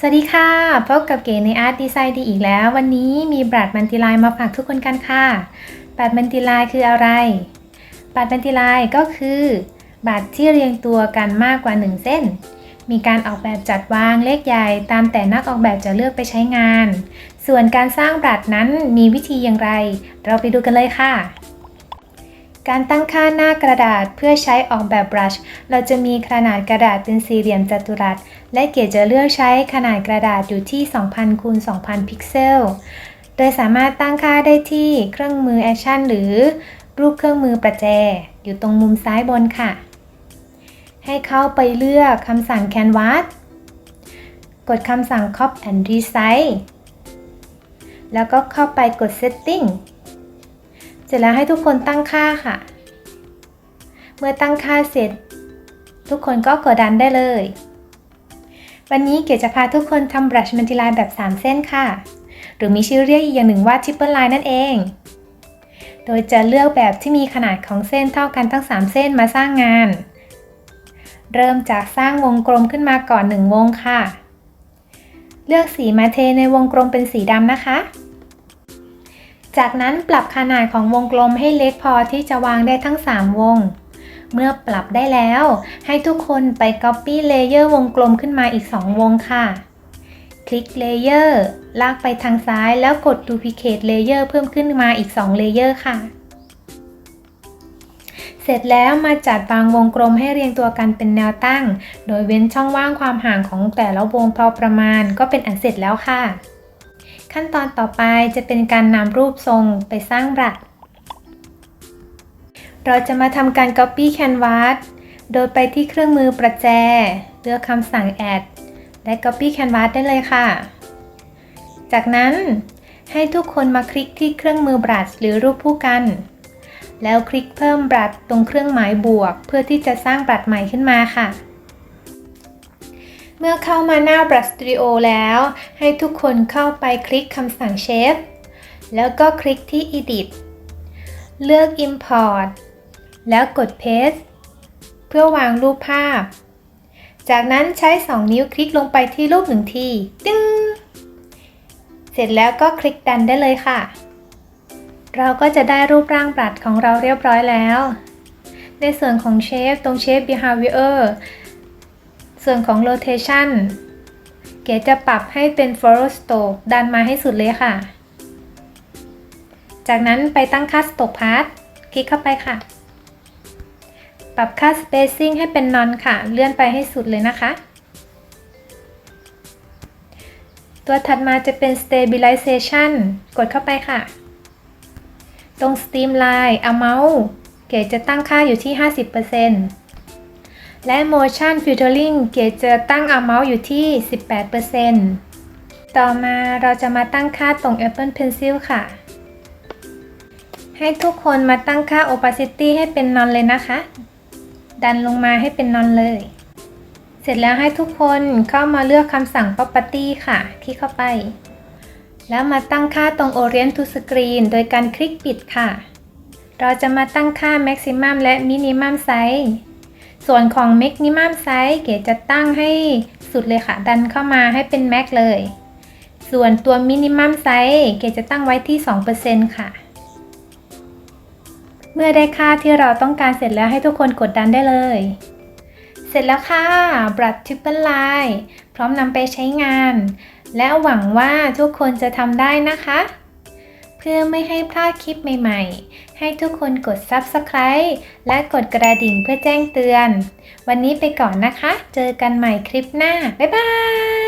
สวัสดีค่ะ พบกับเก๋ในอาร์ตดีไซน์ดีอีกแล้ว วันนี้มีบรัดมันติลายมาฝากทุกคนกันค่ะบรัดมันติลายคืออะไรบรัดมันติลายก็คือบรัดที่เรียงตัวกันมากกว่า 1 เส้น มีการออกแบบจัดวางเลขใหญ่ ตามแต่นักออกแบบจะเลือกไปใช้งาน ส่วนการสร้างบรัดนั้นมีวิธีอย่างไร เราไปดูกันเลยค่ะ การตั้งค่าหน้ากระดาษเพื่อใช้ออกแบบบรัช เราจะมีขนาดกระดาษเป็นสี่เหลี่ยมจัตุรัส และเกจจะเลือกใช้ขนาดกระดาษอยู่ที่ 2000คูณ2000 พิกเซล โดยสามารถตั้งค่าได้ที่เครื่องมือแอคชั่นหรือรูปเครื่องมือประแจ อยู่ตรงมุมซ้ายบนค่ะ ให้เข้าไปเลือกคำสั่ง Canvas กดคำสั่ง Copy and Resize แล้วก็เข้าไปกด Setting เสร็จแล้วให้ทุกคนตั้งค่าค่ะ เมื่อตั้งค่าเสร็จ ทุกคนก็กดดันได้เลย วันนี้เก๋จะพาทุกคนทำบรัชมันติลายแบบ 3 เส้นค่ะ หรือมีชื่อเรียกอีกอย่างหนึ่งว่าทิปเปิลไลน์นั่นเอง โดยจะเลือกแบบที่มีขนาดของเส้นเท่ากันทั้ง 3 เส้นมาสร้างงาน เริ่มจากสร้างวงกลมขึ้นมาก่อน 1 วงค่ะ เลือกสีมาเทในวงกลมเป็นสีดำนะคะ จากนั้นปรับขนาดของวงกลมให้เล็กพอที่จะวางได้ทั้ง 3 วง เมื่อปรับได้แล้ว ให้ทุกคนไป Copy Layer วงกลมขึ้นมาอีก 2 วงค่ะ คลิก Layer ลากไปทางซ้ายแล้วกด Duplicate Layer เพิ่มขึ้นมาอีก2 Layer ค่ะ เสร็จแล้วมาจัดวางวงกลมให้เรียงตัวกันเป็นแนวตั้ง โดยเว้นช่องว่างความห่างของแต่ละวงพอประมาณก็เป็นอันเสร็จแล้วค่ะ ขั้นตอนต่อไปจะเป็นการนำรูปทรงไปสร้างบรัด เราจะมาทำการ Copy Canvas โดยไปที่เครื่องมือประแจ เลือกคำสั่ง Add และ Copy Canvas ได้เลยค่ะ จากนั้นให้ทุกคนมาคลิกที่เครื่องมือบรัชหรือรูปผู้กัน แล้วคลิกเพิ่มบรัดตรงเครื่องหมายบวก เพื่อที่จะสร้างบรัดใหม่ขึ้นมาค่ะ เมื่อเข้ามาหน้า Brush Studio แล้ว ให้ทุกคนเข้าไปคลิกคำสั่ง Shape แล้วก็คลิกที่ Edit เลือก Import แล้วกด Paste เพื่อวางรูปภาพ จากนั้นใช้ 2 นิ้วคลิกลงไปที่รูปหนึ่งทีตึ้งเสร็จแล้วก็คลิกดันได้เลยค่ะ เราก็จะได้รูปร่างบรัดของเราเรียบร้อยแล้ว ในส่วนของเชฟตรงเชฟ behavior ส่วนของ rotation เก๋จะปรับให้เป็น follow stroke ดันมาให้สุดเลยค่ะ จากนั้นไปตั้งค่า stroke path คลิกเข้าไปค่ะ ปรับค่า spacing ให้เป็น none ค่ะ เลื่อนไปให้สุดเลยนะคะ ตัวถัดมาจะเป็น stabilization กดเข้าไปค่ะ ตรง streamline amount เก๋จะตั้งค่าอยู่ที่ 50% และ motion filtering เก๋จะตั้ง amount อยู่ที่ 18%ต่อมาเราจะมาตั้งค่าตรง Apple Pencil ค่ะ ให้ทุกคนมาตั้งค่า opacity ให้เป็น Non เลยนะคะ ดันลงมาให้เป็น Non เลย เสร็จแล้วให้ทุกคนเข้ามาเลือกคำสั่ง property ค่ะ คลิกเข้าไป แล้วมาตั้งค่าตรง orient to screen โดยการคลิกปิดค่ะ เราจะมาตั้งค่า maximum และ minimum size ส่วนของ maximum size เก๋จะตั้งให้สุดเลยค่ะ ดันเข้ามาให้เป็น max เลย ส่วนตัว minimum size เก๋จะตั้งไว้ที่ 2%ค่ะ เมื่อได้ค่าที่เราต้องการเสร็จแล้วให้ทุกคนกดดันได้เลย เสร็จแล้วค่ะ บรัดทริปเปิลไลน์พร้อมนำไปใช้งาน และหวังว่าทุกคนจะทำได้นะคะ เพื่อไม่ให้พลาดคลิปใหม่ๆ ให้ทุกคนกด Subscribe และกดกระดิ่งเพื่อแจ้งเตือน วันนี้ไปก่อนนะคะ เจอกันใหม่คลิปหน้า บ๊ายบาย